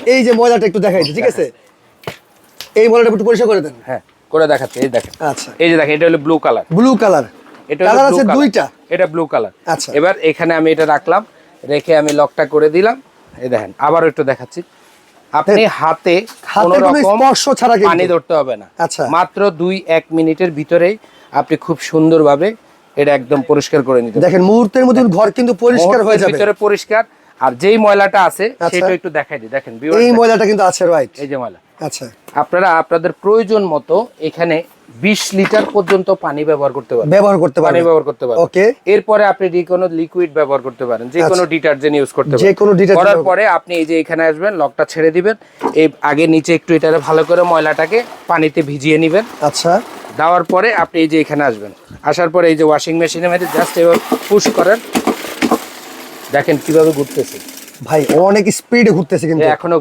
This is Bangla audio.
এই যে ময়লাটা একটু দেখাইছে ঠিক আছে? এই ময়লাটা একটু পরিষ্কার করে দেন। হ্যাঁ করে দেখাচ্ছি এই দেখেন। আচ্ছা। এই যে দেখেন এটা হলো ব্লু কালার ব্লু কালার এটা কালার আছে দুইটা। এটা ব্লু কালার আচ্ছা। এবার এখানে আমি এটা রাখলাম রেখে আমি লকটা করে দিলাম। এই দেখেন আবার একটু দেখাচ্ছি। আপনি হাতে কোনো রকম স্পর্শ ছাড়া পানি ধরতে হবে না। আচ্ছা। মাত্র দুই এক মিনিটের ভিতরেই আপনি খুব সুন্দরভাবে এটা একদম পরিষ্কার করে নিতে দেখেন মুহূর্তের মধ্যে ঘর কিন্তু পরিষ্কার হয়ে যাবে। ভিতরে পরিষ্কার আর যেই ময়লাটা আছে আচ্ছা। সেটা একটু দেখাই দিই। দেখেন এই ময়লাটা কিন্তু আছে রাইট এই যে ময়লা। আচ্ছা। আপনারা আপনাদের প্রয়োজন মতো এখানে বিশ লিটার পর্যন্ত পানি ব্যবহার করতে পারেন ব্যবহার করতে পানি ব্যবহার করতে পারেন ওকে এরপরে আপনি যে কোনো লিকুইড ব্যবহার করতে পারেন। যে কোনো ডিটারজেন্ট ইউজ করতে পারেন। যে কোনো detergent করার পরে আপনি এই যে এখানে আসবেন লকটা ছেড়ে দিবেন। এই আগে নিচে একটু এটারে ভালো করে ময়লাটাকে পানিতে ভিজিয়ে নেবেন। আচ্ছা। দেওয়ার পরে আপনি এই যে এখানে আসবেন। আসার পরে এই যে ওয়াশিং মেশিনের মধ্যে জাস্ট এবার পুশ করেন। দেখেন কীভাবে ঘুরতেছে। ভাই অনেক স্পিডে ঘুরতেছে কিন্তু। এখনও